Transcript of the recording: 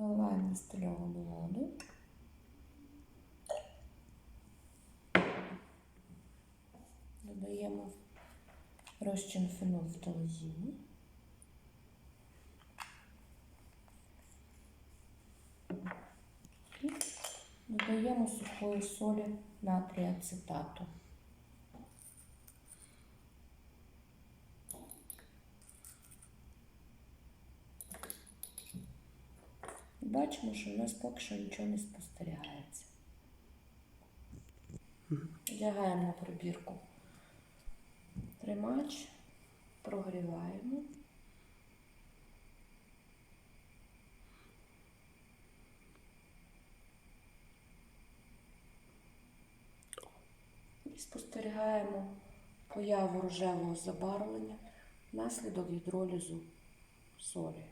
Наливаємо дистильовану воду. Додаємо розчин фенол фенолфталазіну. І додаємо сухої солі натрія ацетату. Бачимо, що в нас поки що нічого не спостерігається. Вдягаємо на пробірку тримач, прогріваємо. І спостерігаємо появу рожевого забарвлення внаслідок гідролізу солі.